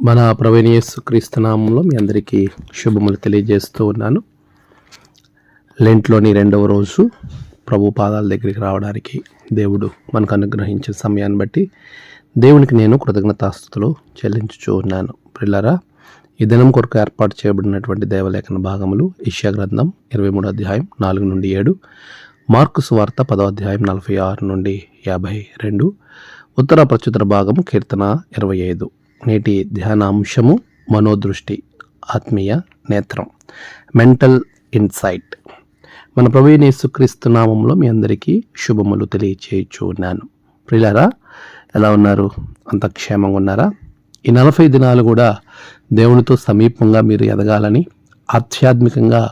మన ప్రవీణియస్ క్రీస్తునామంలో మీ అందరికీ శుభములు తెలియజేస్తూ ఉన్నాను. లెంట్లోని రెండవ రోజు ప్రభు పాదాల దగ్గరికి రావడానికి దేవుడు మనకు అనుగ్రహించిన సమయాన్ని బట్టి దేవునికి నేను కృతజ్ఞతాస్థుతులు చెల్లించుచూ ఉన్నాను. పిల్లరా ఈ దినం కొరకు ఏర్పాటు చేయబడినటువంటి దేవలేఖన భాగములు ఇష్యా గ్రంథం ఇరవై మూడు అధ్యాయం నాలుగు నుండి ఏడు మార్కు సువార్త పదో అధ్యాయం నలభై ఆరు నుండి యాభై రెండు ఉత్తర ప్రచుతర భాగం కీర్తన ఇరవై ఐదు. నేటి ధ్యానాంశము మనోదృష్టి ఆత్మీయ నేత్రం. మెంటల్ ఇన్సైట్ మన ప్రవీణ యేసుక్రీస్తు నామంలో మీ అందరికీ శుభములు తెలియచేయచ్చు ఉన్నాను ప్రియులారా ఎలా ఉన్నారు? అంత క్షేమంగా ఉన్నారా? ఈ నలభై దినాలు కూడా దేవునితో సమీపంగా మీరు ఎదగాలని ఆధ్యాత్మికంగా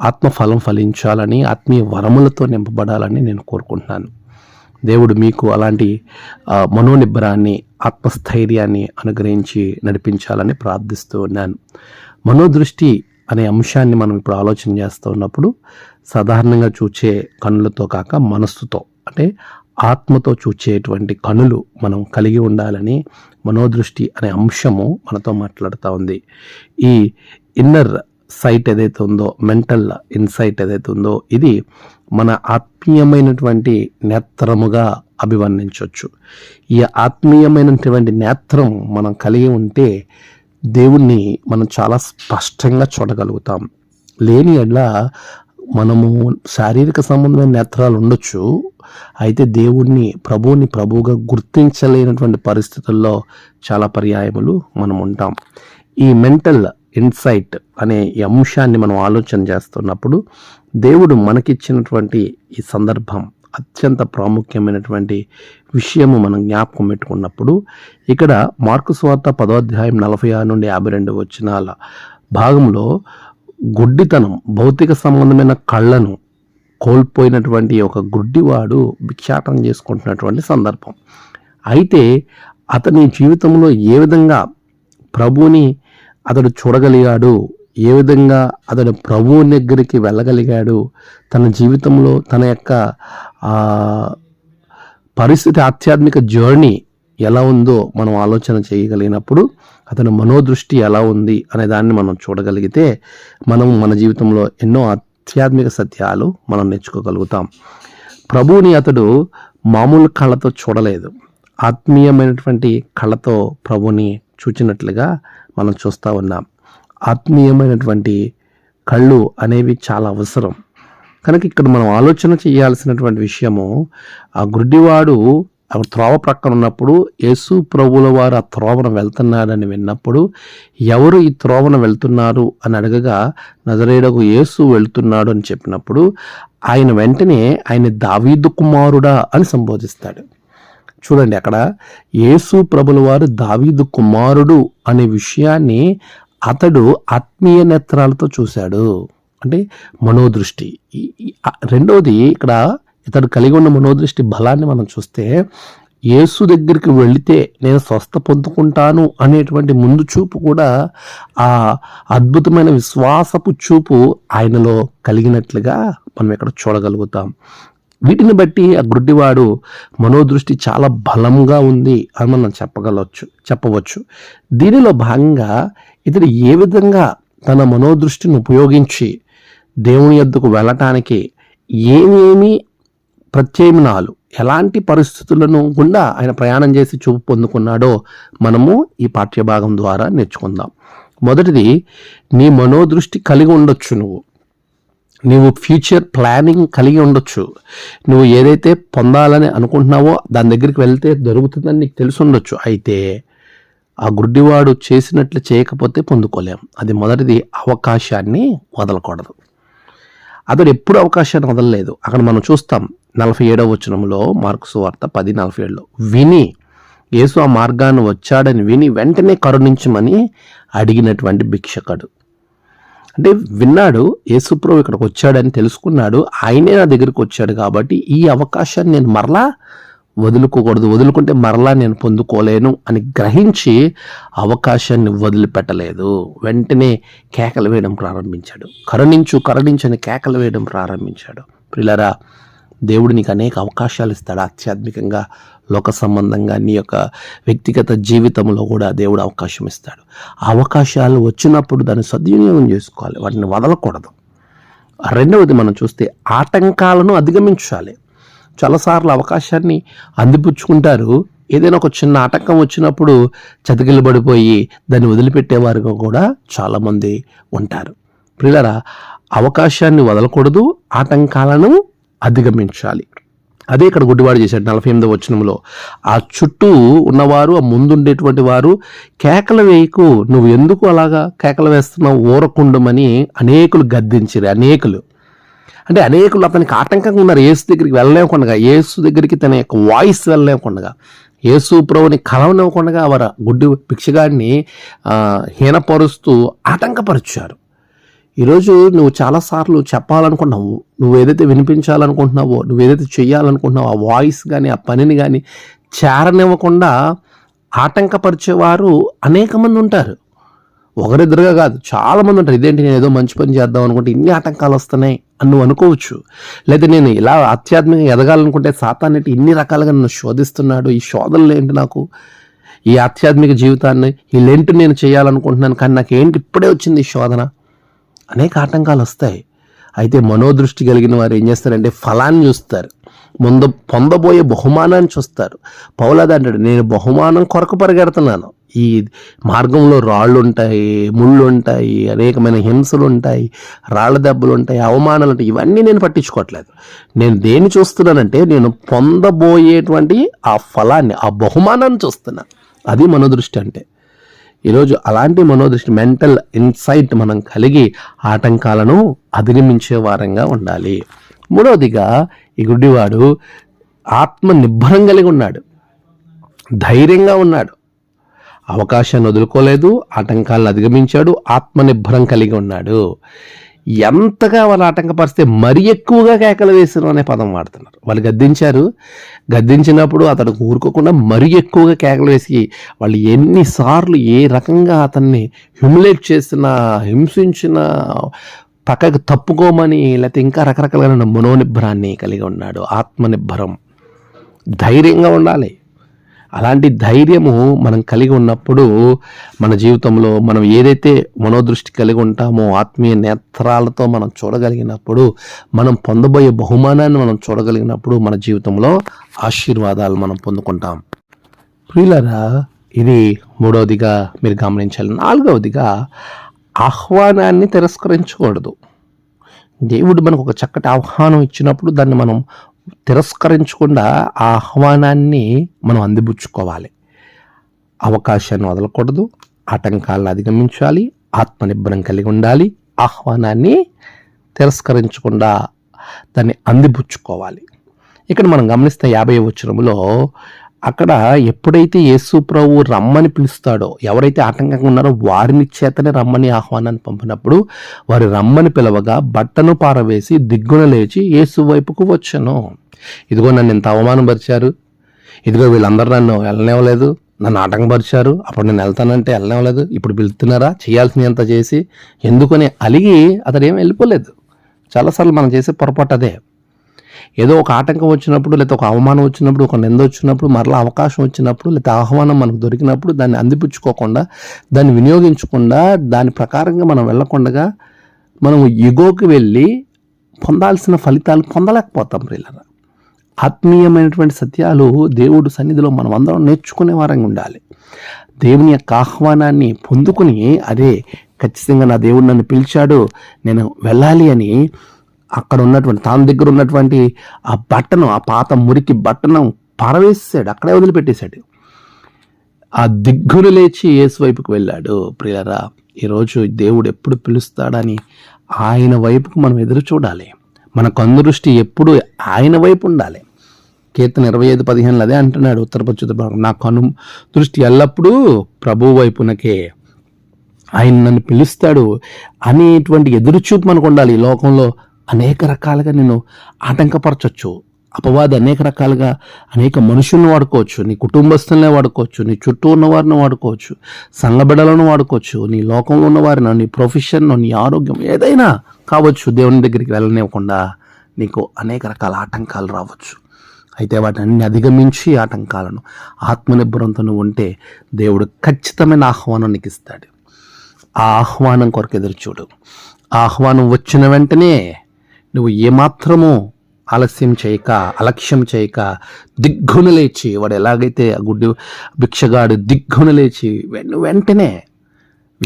ఆత్మఫలం ఫలించాలని ఆత్మీయ వరములతో నింపబడాలని నేను కోరుకుంటున్నాను. దేవుడు మీకు అలాంటి మనోనిబ్బరాన్ని ఆత్మస్థైర్యాన్ని అనుగ్రహించి నడిపించాలని ప్రార్థిస్తూ ఉన్నాను. మనోదృష్టి అనే అంశాన్ని మనం ఇప్పుడు ఆలోచన చేస్తూ ఉన్నప్పుడు సాధారణంగా చూచే కనులతో కాక మనస్సుతో అంటే ఆత్మతో చూచేటువంటి కనులు మనం కలిగి ఉండాలని మనోదృష్టి అనే అంశము మనతో మాట్లాడుతూ ఉంది. ఈ ఇన్నర్ సైట్ ఏదైతే ఉందో మెంటల్ ఇన్సైట్ ఏదైతే ఉందో ఇది మన ఆత్మీయమైనటువంటి నేత్రముగా అభివర్ణించవచ్చు. ఈ ఆత్మీయమైనటువంటి నేత్రం మనం కలిగి ఉంటే దేవుణ్ణి మనం చాలా స్పష్టంగా చూడగలుగుతాం. లేని ఎడ్ల మనము శారీరక సంబంధమైన నేత్రాలు ఉండొచ్చు. అయితే దేవుణ్ణి ప్రభువుని ప్రభువుగా గుర్తించలేనటువంటి పరిస్థితుల్లో చాలా పర్యాయములు మనం ఉంటాం. ఈ మెంటల్ ఇన్సైట్ అనే ఈ అంశాన్ని మనం ఆలోచన చేస్తున్నప్పుడు దేవుడు మనకిచ్చినటువంటి ఈ సందర్భం అత్యంత ప్రాముఖ్యమైనటువంటి విషయము మనం జ్ఞాపకం పెట్టుకున్నప్పుడు ఇక్కడ మార్కు స్వార్త పదోధ్యాయం నలభై ఆరు నుండి యాభై రెండు వచ్చినాల భాగంలో గుడ్డితనం భౌతిక సంబంధమైన కళ్ళను కోల్పోయినటువంటి ఒక గుడ్డివాడు భిక్షాటం చేసుకుంటున్నటువంటి సందర్భం. అయితే అతని జీవితంలో ఏ విధంగా ప్రభువుని అతడు చూడగలిగాడు. ఏ విధంగా అతడు ప్రభువు దగ్గరికి వెళ్ళగలిగాడు. తన జీవితంలో తన యొక్క పరిస్థితి ఆధ్యాత్మిక జర్నీ ఎలా ఉందో మనం ఆలోచన చేయగలిగినప్పుడు అతని మనోదృష్టి ఎలా ఉంది అనే దాన్ని మనం చూడగలిగితే మనం మన జీవితంలో ఎన్నో ఆధ్యాత్మిక సత్యాలు మనం నేర్చుకోగలుగుతాం. ప్రభువుని అతడు మామూలు కళ్ళతో చూడలేదు. ఆత్మీయమైనటువంటి కళ్ళతో ప్రభుని చూచినట్లుగా మనం చూస్తూ ఉన్నాం. ఆత్మీయమైనటువంటి కళ్ళు అనేవి చాలా అవసరం. కనుక ఇక్కడ మనం ఆలోచన చేయాల్సినటువంటి విషయము ఆ గుడ్డివాడు ఆ త్రోవ ప్రక్కన ఉన్నప్పుడు యేసు ప్రభుల వారు ఆ త్రోవన వెళ్తున్నాడని విన్నప్పుడు ఎవరు ఈ త్రోవన వెళ్తున్నారు అని అడగగా నజరేడకు యేసు వెళ్తున్నాడు అని చెప్పినప్పుడు ఆయన వెంటనే ఆయన దావీదు కుమారుడా అని సంబోధిస్తాడు. చూడండి అక్కడ యేసు ప్రభుల వారు దావీదు కుమారుడు అనే విషయాన్ని అతడు ఆత్మీయ నేత్రాలతో చూశాడు. అంటే మనోదృష్టి. రెండవది ఇక్కడ ఇతడు కలిగి ఉన్న మనోదృష్టి బలాన్ని మనం చూస్తే యేసు దగ్గరికి వెళితే నేను స్వస్థ పొందుకుంటాను అనేటువంటి ముందు చూపు కూడా ఆ అద్భుతమైన విశ్వాసపు చూపు ఆయనలో కలిగినట్లుగా మనం ఇక్కడ చూడగలుగుతాం. వీటిని బట్టి ఆ గుడ్డివాడు మనోదృష్టి చాలా బలంగా ఉంది అని మనం చెప్పగలవచ్చు చెప్పవచ్చు. దీనిలో భాగంగా ఇతడు ఏ విధంగా తన మనోదృష్టిని ఉపయోగించి దేవుని యొద్దకు వెళ్ళటానికి ఏమేమి ప్రత్యామ్నాలు ఎలాంటి పరిస్థితులను గుండా ఆయన ప్రయాణం చేసి చూపు పొందుకున్నాడో మనము ఈ పాఠ్యభాగం ద్వారా నేర్చుకుందాం. మొదటిది నీ మనోదృష్టి కలిగి ఉండొచ్చు నువ్వు. నువ్వు ఫ్యూచర్ ప్లానింగ్ కలిగి ఉండొచ్చు. నువ్వు ఏదైతే పొందాలని అనుకుంటున్నావో దాని దగ్గరికి వెళ్తే దొరుకుతుందని నీకు తెలిసి ఉండొచ్చు. అయితే ఆ గుడ్డివాడు చేసినట్లు చేయకపోతే పొందుకోలేం. అది మొదటిది అవకాశాన్ని వదలకూడదు. అతడు ఎప్పుడు అవకాశాన్ని వదలలేదు. అక్కడ మనం చూస్తాం నలభై ఏడవ వచనంలో మార్క్స్ వార్త పది నలభై ఏడులో విని యేసు ఆ మార్గాన్ని వచ్చాడని విని వెంటనే కరుణించమని అడిగినటువంటి భిక్షకుడు. అంటే విన్నాడు యేసుప్రభు ఇక్కడికి వచ్చాడని తెలుసుకున్నాడు ఆయనే నా దగ్గరికి వచ్చాడు కాబట్టి ఈ అవకాశాన్ని నేను మరలా వదులుకోకూడదు వదులుకుంటే మరలా నేను పొందుకోలేను అని గ్రహించి అవకాశాన్ని వదిలిపెట్టలేదు. వెంటనే కేకలు వేయడం ప్రారంభించాడు. కరుణించు కరుణించని కేకలు వేయడం ప్రారంభించాడు. ప్రిలరా దేవుడు నీకు అనేక అవకాశాలు ఇస్తాడు ఆధ్యాత్మికంగా లోక సంబంధంగా నీ యొక్క వ్యక్తిగత జీవితంలో కూడా దేవుడు అవకాశం ఇస్తాడు. ఆ అవకాశాలు వచ్చినప్పుడు దాన్ని సద్వినియోగం చేసుకోవాలి. వాటిని వదలకూడదు. రెండవది మనం చూస్తే ఆటంకాలను అధిగమించాలి. చాలాసార్లు అవకాశాన్ని అందిపుచ్చుకుంటారు. ఏదైనా ఒక చిన్న ఆటంకం వచ్చినప్పుడు చతికిలు పడిపోయి దాన్ని వదిలిపెట్టేవారు కూడా చాలామంది ఉంటారు. పిల్లరా అవకాశాన్ని వదలకూడదు ఆటంకాలను అధిగమించాలి. అదే ఇక్కడ గుడ్డివాడు చేశాడు నలభై ఎనిమిదో వచనంలో. ఆ చుట్టూ ఉన్నవారు ఆ ముందుండేటువంటి వారు కేకలు వేయకు. నువ్వు ఎందుకు అలాగా కేకలు వేస్తున్నావు? ఊరకుండమని అనేకులు గద్దించారు. అనేకులు. అంటే అనేకులు అతనికి ఆటంకంగా ఉన్నారు. ఏసు దగ్గరికి వెళ్ళలేకుండా ఏసు దగ్గరికి తన యొక్క వాయిస్ వెళ్ళలేకుండా యేసు ప్రభుని కలవనివ్వకుండా వారు గుడ్డి భిక్షగాడిని హీనపరుస్తూ ఆటంకపరిచారు. ఈరోజు నువ్వు చాలాసార్లు చెప్పాలనుకుంటున్నావు నువ్వు ఏదైతే వినిపించాలనుకుంటున్నావో నువ్వు ఏదైతే చేయాలనుకుంటున్నావో ఆ వాయిస్ కానీ ఆ పనిని కానీ చేరనివ్వకుండా ఆటంకపరిచేవారు అనేక మంది ఉంటారు. ఒకరిద్దరుగా కాదు చాలామంది ఉంటారు. ఇదేంటి నేను ఏదో మంచి పని చేద్దాం అనుకుంటే ఇన్ని ఆటంకాలు వస్తున్నాయి అని నువ్వు అనుకోవచ్చు. లేదా నేను ఇలా ఆధ్యాత్మికంగా ఎదగాలనుకుంటే సాతాన్ని ఇన్ని రకాలుగా నన్ను శోధిస్తున్నాడు ఈ శోధనలు ఏంటి నాకు? ఈ ఆధ్యాత్మిక జీవితాన్ని ఈ లెంట్ నేను చేయాలనుకుంటున్నాను కానీ నాకు ఏంటి ఇప్పుడే వచ్చింది ఈ శోధన? అనేక ఆటంకాలు వస్తాయి. అయితే మనోదృష్టి కలిగిన వారు ఏం చేస్తారంటే ఫలాన్ని చూస్తారు. ముందు పొందబోయే బహుమానాన్ని చూస్తారు. పౌలది అంటాడు నేను బహుమానం కొరకు పరిగెడుతున్నాను. ఈ మార్గంలో రాళ్ళు ఉంటాయి ముళ్ళు ఉంటాయి అనేకమైన హింసలు ఉంటాయి రాళ్ళ దెబ్బలు ఉంటాయి అవమానాలు ఉంటాయి ఇవన్నీ నేను పట్టించుకోవట్లేదు. నేను దేన్ని చూస్తున్నానంటే నేను పొందబోయేటువంటి ఆ ఫలాన్ని ఆ బహుమానాన్ని చూస్తున్నాను. అది మనోదృష్టి అంటే. ఈరోజు అలాంటి మనోదృష్టి మెంటల్ ఇన్సైట్ మనం కలిగి ఆటంకాలను అధిగమించే వారంగా ఉండాలి. మూడవదిగా ఈ గుడ్డివాడు ఆత్మ నిబ్బరం కలిగి ఉన్నాడు. ధైర్యంగా ఉన్నాడు. అవకాశాన్ని వదులుకోలేదు ఆటంకాలను అధిగమించాడు ఆత్మనిర్భరం కలిగి ఉన్నాడు. ఎంతగా వాళ్ళు ఆటంకపరిస్తే మరీ ఎక్కువగా కేకలు వేసారు అనే పదం వాడుతున్నారు. వాళ్ళు గద్దించారు. గద్దించినప్పుడు అతడు ఊరుకోకుండా మరీ ఎక్కువగా కేకలు వేసి వాళ్ళు ఎన్నిసార్లు ఏ రకంగా అతన్ని హ్యూమిలేట్ చేసిన హింసించిన పక్కకు తప్పుకోమని లేకపోతే ఇంకా రకరకాలైన మనోనిబ్బరాన్ని కలిగి ఉన్నాడు. ఆత్మనిబ్బరం. ధైర్యంగా ఉండాలి. అలాంటి ధైర్యము మనం కలిగి ఉన్నప్పుడు మన జీవితంలో మనం ఏదైతే మనోదృష్టి కలిగి ఉంటామో ఆత్మీయ నేత్రాలతో మనం చూడగలిగినప్పుడు మనం పొందబోయే బహుమానాన్ని మనం చూడగలిగినప్పుడు మన జీవితంలో ఆశీర్వాదాలు మనం పొందుకుంటాం. ప్రియులరా ఇది మూడవదిగా మీరు గమనించాలి. నాలుగవదిగా ఆహ్వానాన్ని తిరస్కరించకూడదు. దేవుడు మనకు ఒక చక్కటి ఆహ్వానం ఇచ్చినప్పుడు దాన్ని మనం తిరస్కరించకుండా ఆ ఆహ్వానాన్ని మనం అందిపుచ్చుకోవాలి. అవకాశాన్ని వదలకూడదు ఆటంకాలను అధిగమించాలి ఆత్మనిబ్బరం కలిగి ఉండాలి ఆహ్వానాన్ని తిరస్కరించకుండా దాన్ని అందిపుచ్చుకోవాలి. ఇక్కడ మనం గమనిస్తే యాభై వచ్చరంలో అక్కడ ఎప్పుడైతే యేసు ప్రభు రమ్మని పిలుస్తాడో ఎవరైతే ఆటంకంగా ఉన్నారో వారిని చేతనే రమ్మని ఆహ్వానాన్ని పంపినప్పుడు వారి రమ్మని పిలవగా బట్టను పారవేసి దిగ్గున లేచి యేసు వైపుకు వచ్చాను. ఇదిగో నన్ను ఇంత అవమానపరిచారు. ఇదిగో వీళ్ళందరూ నన్ను వెళ్ళనివ్వలేదు. నన్ను ఆటంకపరిచారు. అప్పుడు నేను వెళ్తానంటే వెళ్ళనివ్వలేదు. ఇప్పుడు పిలుస్తున్నారా చేయాల్సినంత చేసి ఎందుకని అలిగి అతడు వెళ్ళిపోలేదు. చాలాసార్లు మనం చేసే పొరపాటు అదే. ఏదో ఒక ఆటంకం వచ్చినప్పుడు లేకపోతే ఒక అవమానం వచ్చినప్పుడు ఒక నింద వచ్చినప్పుడు మరలా అవకాశం వచ్చినప్పుడు లేకపోతే ఆహ్వానం మనకు దొరికినప్పుడు దాన్ని అందిపుచ్చుకోకుండా దాన్ని వినియోగించకుండా దాని ప్రకారంగా మనం వెళ్ళకుండా మనం ఎగోకి వెళ్ళి పొందాల్సిన ఫలితాలు పొందలేకపోతాం ప్రియులరా. ఆత్మీయమైనటువంటి సత్యాలు దేవుడు సన్నిధిలో మనం అందరం నేర్చుకునే వారంగా ఉండాలి. దేవుని యొక్క ఆహ్వానాన్ని పొందుకుని అదే ఖచ్చితంగా నా దేవుడు నన్ను పిలిచాడు నేను వెళ్ళాలి అని అక్కడ ఉన్నటువంటి తాను దగ్గర ఉన్నటువంటి ఆ బట్టను ఆ పాత మురికి బట్టను పారవేసాడు అక్కడే వదిలిపెట్టేశాడు. ఆ దిగ్గును లేచి యేసు వైపుకు వెళ్ళాడు. ప్రియరా ఈరోజు దేవుడు ఎప్పుడు పిలుస్తాడని ఆయన వైపుకు మనం ఎదురు చూడాలి. మన కందుదృష్టి ఎప్పుడు ఆయన వైపు ఉండాలి. కీర్తన ఇరవై ఐదు పదిహేనులు అదే అంటున్నాడు ఉత్తర పశ్చిమ నా కను దృష్టి ఎల్లప్పుడూ ప్రభు వైపునకే ఆయన నన్ను పిలుస్తాడు అనేటువంటి ఎదురుచూపు మనకు ఉండాలి. ఈ లోకంలో అనేక రకాలుగా నేను ఆటంకపరచవచ్చు అపవాది అనేక రకాలుగా అనేక మనుషులను వాడుకోవచ్చు. నీ కుటుంబస్తులనే వాడుకోవచ్చు. నీ చుట్టూ ఉన్న వారిని వాడుకోవచ్చు. సంఘబిడలను వాడుకోవచ్చు. నీ లోకంలో ఉన్న వారిని నీ ప్రొఫెషన్ నీ ఆరోగ్యం ఏదైనా కావచ్చు. దేవుని దగ్గరికి వెళ్ళనివ్వకుండా నీకు అనేక రకాల ఆటంకాలు రావచ్చు. అయితే వాటిని అధిగమించి ఆటంకాలను ఆత్మనిర్భరంతో ఉంటే దేవుడు ఖచ్చితమైన ఆహ్వానం నీకు ఇస్తాడు ఆ ఆహ్వానం కొరకు ఎదురు చూడు ఆ ఆహ్వానం వచ్చిన వెంటనే నువ్వు ఏమాత్రము ఆలస్యం చేయక అలక్ష్యం చేయక దిగ్గున లేచి వాడు ఎలాగైతే ఆ గుడ్డి భిక్షగాడు దిగ్గున లేచి వెన్ను వెంటనే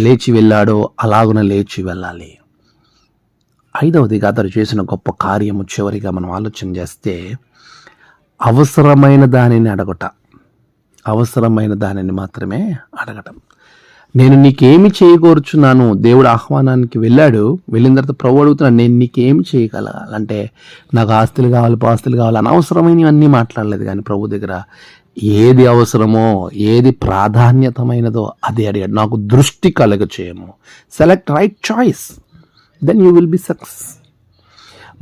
లేచి వెళ్ళాడో అలాగున లేచి వెళ్ళాలి. ఐదవదిగా అతడు చేసిన గొప్ప కార్యము చివరిగా మనం ఆలోచన చేస్తే అవసరమైన దానిని అడగట. అవసరమైన దానిని మాత్రమే అడగటం. నేను నీకేమి చేయకూర్చున్నాను దేవుడు ఆహ్వానానికి వెళ్ళాడు. వెళ్ళిన తర్వాత ప్రభు అడుగుతున్నాను నేను నీకేమి చేయగలగాలంటే నాకు ఆస్తులు కావాలి పాస్తులు కావాలి అనవసరమైనవన్నీ మాట్లాడలేదు కానీ ప్రభు దగ్గర ఏది అవసరమో ఏది ప్రాధాన్యతమైనదో అది అడిగాడు. నాకు దృష్టి కలగ చేయము select right choice then you will be success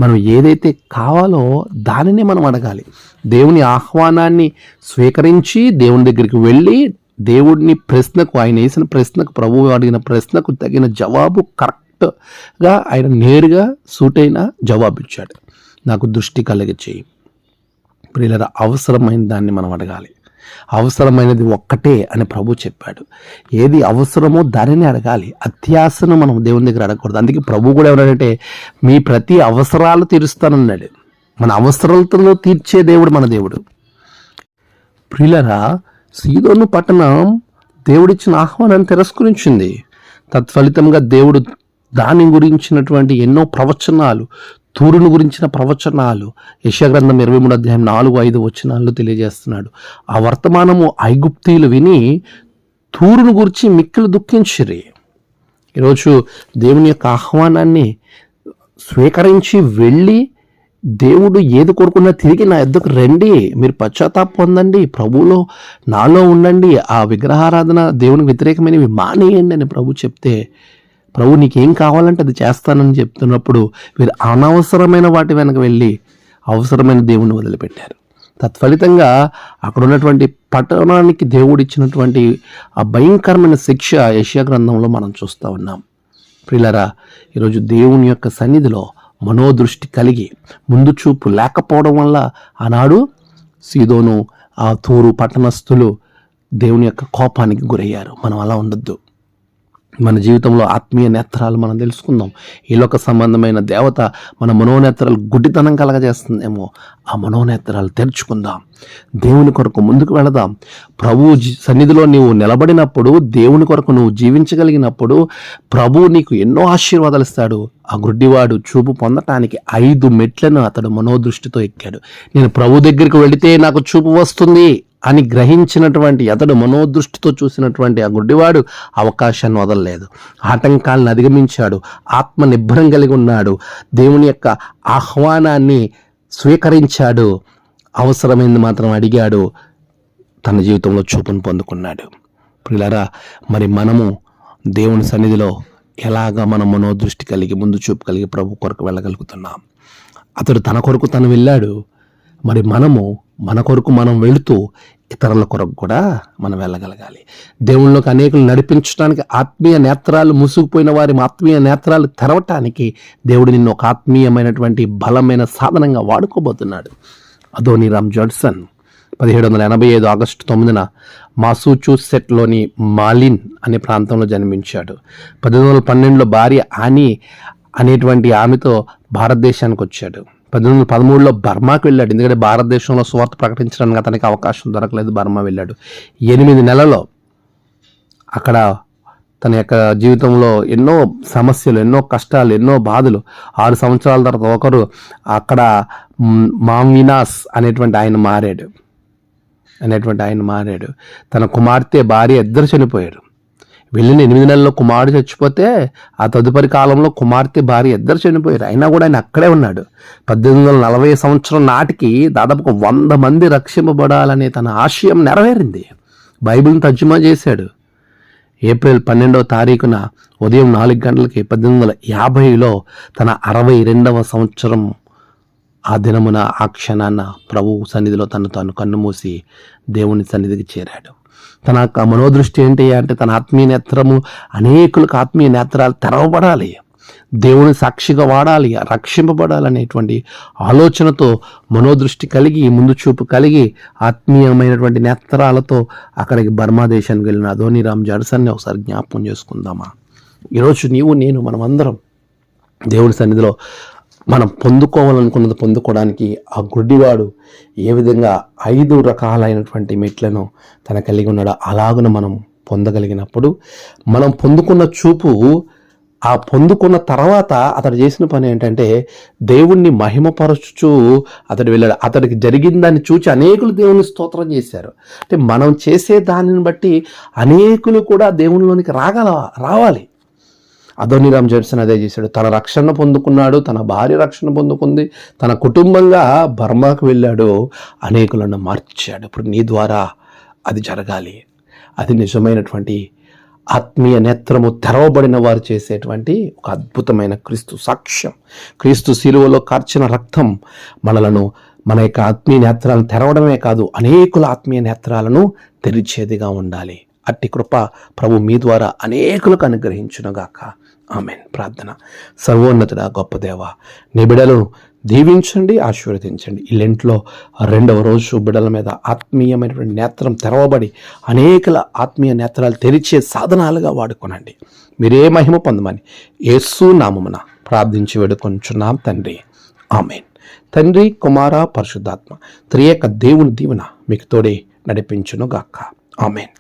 మనం ఏదైతే కావాలో దానినే మనం అడగాలి. దేవుని ఆహ్వానాన్ని స్వీకరించి దేవుని దగ్గరికి వెళ్ళి దేవుడిని ప్రశ్నకు ఆయన వేసిన ప్రశ్నకు ప్రభువు అడిగిన ప్రశ్నకు తగిన జవాబు కరెక్ట్గా ఆయన నేరుగా సూట్ అయిన జవాబు ఇచ్చాడు నాకు దృష్టి కలిగి చేయి ప్రియులరా అవసరమైన దాన్ని మనం అడగాలి. అవసరమైనది ఒక్కటే అని ప్రభు చెప్పాడు. ఏది అవసరమో దానిని అడగాలి. అత్యాసను మనం దేవుని దగ్గర అడగకూడదు. అందుకే ప్రభు కూడా ఎవరంటే మీ ప్రతి అవసరాలు తీరుస్తానన్నాడు. మన అవసరాలతో తీర్చే దేవుడు మన దేవుడు. ప్రియులరా సీదోను పట్టణం దేవుడిచ్చిన ఆహ్వానాన్ని తిరస్కరించింది. తత్ఫలితంగా దేవుడు దాని గురించినటువంటి ఎన్నో ప్రవచనాలు తూరును గురించిన ప్రవచనాలు యశగ్రంథం ఇరవై మూడు అధ్యాయం నాలుగు ఐదు వచనాలు తెలియజేస్తున్నాడు. ఆ వర్తమానము ఐగుప్తీలు విని తూరును గురించి మిక్కిలు దుఃఖించిరి. ఈరోజు దేవుని యొక్క ఆహ్వానాన్ని స్వీకరించి వెళ్ళి దేవుడు ఏది కోరుకున్నా తిరిగి నా ఎద్దకు రండి మీరు పశ్చాత్తాప పొందండి ప్రభువులో నాలో ఉండండి ఆ విగ్రహారాధన దేవునికి వ్యతిరేకమైనవి మానేయండి అని ప్రభు చెప్తే ప్రభు నీకేం కావాలంటే అది చేస్తానని చెప్తున్నప్పుడు వీరు అనవసరమైన వాటి వెనక వెళ్ళి అవసరమైన దేవుణ్ణి వదిలిపెట్టారు. తత్ఫలితంగా అక్కడ ఉన్నటువంటి పట్టణానికి దేవుడు ఇచ్చినటువంటి ఆ భయంకరమైన శిక్ష యశ్యా గ్రంథంలో మనం చూస్తూ ఉన్నాం. ప్రిలరా ఈరోజు దేవుని యొక్క సన్నిధిలో మనోదృష్టి కలిగి ముందు చూపు లేకపోవడం వల్ల ఆనాడు సీదోను ఆ తూరు పట్టణస్థులు దేవుని యొక్క కోపానికి గురయ్యారు. మనం అలా ఉండొద్దు. మన జీవితంలో ఆత్మీయ నేత్రాలు మనం తెలుసుకుందాం. ఈ లోక సంబంధమైన దేవత మన మనోనేత్రాలు గుడ్డితనం కలగజేస్తుందేమో ఆ మనోనేత్రాలు తెరుచుకుందాం. దేవుని కొరకు ముందుకు వెళదాం. ప్రభు సన్నిధిలో నీవు నిలబడినప్పుడు దేవుని కొరకు నువ్వు జీవించగలిగినప్పుడు ప్రభు నీకు ఎన్నో ఆశీర్వాదాలు ఇస్తాడు. ఆ గుడ్డివాడు చూపు పొందటానికి ఐదు మెట్లను అతడు మనోదృష్టితో ఎక్కాడు. నేను ప్రభు దగ్గరికి వెళితే నాకు చూపు వస్తుంది. అని గ్రహించినటువంటి అతడు మనోదృష్టితో చూసినటువంటి ఆ గుడ్డివాడు అవకాశాన్ని వదలలేదు. ఆటంకాలను అధిగమించాడు. ఆత్మ నిబ్బరం కలిగి ఉన్నాడు. దేవుని యొక్క ఆహ్వానాన్ని స్వీకరించాడు. అవసరమైంది మాత్రం అడిగాడు. తన జీవితంలో చూపును పొందుకున్నాడు. పిల్లరా మరి మనము దేవుని సన్నిధిలో ఎలాగ మన మనోదృష్టి కలిగి ముందు చూపు కలిగి ప్రభు కొరకు వెళ్ళగలుగుతున్నాం? అతడు తన కొరకు తను వెళ్ళాడు. మరి మనము మన కొరకు మనం వెళుతూ ఇతరుల కొరకు కూడా మనం వెళ్ళగలగాలి. దేవుళ్ళకి అనేకులు నడిపించడానికి ఆత్మీయ నేత్రాలు మూసుకుపోయిన వారి ఆత్మీయ నేత్రాలు తెరవటానికి దేవుడు నిన్ను ఒక ఆత్మీయమైనటువంటి బలమైన సాధనంగా వాడుకోబోతున్నాడు. అదోని రామ్ జాడ్సన్ పదిహేడు వందల ఎనభై ఐదు ఆగస్టు తొమ్మిదిన మాసూచూసెట్లోని మాలిన్ అనే ప్రాంతంలో జన్మించాడు. పద్దెనిమిది వందల పన్నెండులో భార్య ఆని అనేటువంటి ఆమెతో భారతదేశానికి వచ్చాడు పద్దెనిమిది వందల పదమూడులో బర్మాకు వెళ్ళాడు. ఎందుకంటే భారతదేశంలో స్వార్థ ప్రకటించడానికి అతనికి అవకాశం దొరకలేదు బర్మా వెళ్ళాడు. ఎనిమిది నెలలో అక్కడ తన యొక్క జీవితంలో ఎన్నో సమస్యలు ఎన్నో కష్టాలు ఎన్నో బాధలు. ఆరు సంవత్సరాల తర్వాత ఒకరు అక్కడ మామినాస్ అనేటువంటి ఆయన మారాడు. అనేటువంటి ఆయన మారాడు. తన కుమార్తె భార్య ఇద్దరు చనిపోయారు. వెళ్ళిన ఎనిమిది నెలల్లో కుమారుడు చచ్చిపోతే ఆ తదుపరి కాలంలో కుమార్తె భార్య ఇద్దరు చనిపోయారు. అయినా కూడా ఆయన అక్కడే ఉన్నాడు. పద్దెనిమిది వందల నలభై సంవత్సరం నాటికి దాదాపు వంద మంది రక్షింపబడాలనే తన ఆశయం నెరవేరింది. బైబిల్ని తర్జుమా చేశాడు. ఏప్రిల్ పన్నెండవ తారీఖున ఉదయం నాలుగు గంటలకి పద్దెనిమిది వందల యాభైలో తన అరవై రెండవ సంవత్సరం ఆ దినమున ఆ క్షణాన ప్రభు సన్నిధిలో తను తాను కన్నుమూసి దేవుని సన్నిధికి చేరాడు. తన యొక్క మనోదృష్టి ఏంటి అంటే తన ఆత్మీయ నేత్రము అనేకులకు ఆత్మీయ నేత్రాలు తెరవబడాలి. దేవుని సాక్షిగా వాడాలి రక్షింపబడాలనేటువంటి ఆలోచనతో మనోదృష్టి కలిగి ముందు చూపు కలిగి ఆత్మీయమైనటువంటి నేత్రాలతో అక్కడికి బర్మా దేశానికి వెళ్ళిన అధోనిరామ్ జడ్సన్ని ఒకసారి జ్ఞాపకం చేసుకుందామా? ఈరోజు నీవు నేను మనమందరం దేవుని సన్నిధిలో మనం పొందుకోవాలనుకున్నది పొందుకోవడానికి ఆ గుడ్డివాడు ఏ విధంగా ఐదు రకాలైనటువంటి మెట్లను తన కలిగి ఉన్నాడో అలాగున మనం పొందగలిగినప్పుడు మనం పొందుకున్న చూపు ఆ పొందుకున్న తర్వాత అతడు చేసిన పని ఏంటంటే దేవుణ్ణి మహిమపరచుచు అతడు వెళ్ళాడు. అతడికి జరిగిందాన్ని చూచి అనేకులు దేవుని స్తోత్రం చేశారు. అంటే మనం చేసే దానిని బట్టి అనేకులు కూడా దేవునిలోనికి రాగల రావాలి. అదోనిరామ్ జడ్సన్ అదే చేశాడు. తన రక్షణ పొందుకున్నాడు తన భార్య రక్షణ పొందుకుంది తన కుటుంబంగా బర్మాకు వెళ్ళాడు అనేకులను మార్చాడు. ఇప్పుడు నీ ద్వారా అది జరగాలి. అది నిజమైనటువంటి ఆత్మీయ నేత్రము తెరవబడిన వారు చేసేటువంటి ఒక అద్భుతమైన క్రీస్తు సాక్ష్యం. క్రీస్తు శిలువలో కార్చిన రక్తం మనలను మన యొక్క ఆత్మీయ నేత్రాలను తెరవడమే కాదు అనేకుల ఆత్మీయ నేత్రాలను తెరిచేదిగా ఉండాలి. అట్టి కృప ప్రభు మీ ద్వారా అనేకులకు అనుగ్రహించునుగాక. ఆమెన్. ప్రార్థన. సర్వోన్నతుడ గొప్ప దేవ నీ బిడలను దీవించండి ఆశీర్వదించండి. ఈ లెంట్లో రెండవ రోజు బిడల మీద ఆత్మీయమైనటువంటి నేత్రం తెరవబడి అనేకల ఆత్మీయ నేత్రాలు తెరిచే సాధనాలుగా వాడుకోనండి. మీరే మహిమ పొందమని యేసు నామమున ప్రార్థించి వేడుకొంచున్నాం తండ్రి. ఆమెన్. తండ్రి కుమార పరిశుద్ధాత్మ త్రియక దేవుని దీవెన మీకు తోడే నడిపించునుగాక. ఆమెన్.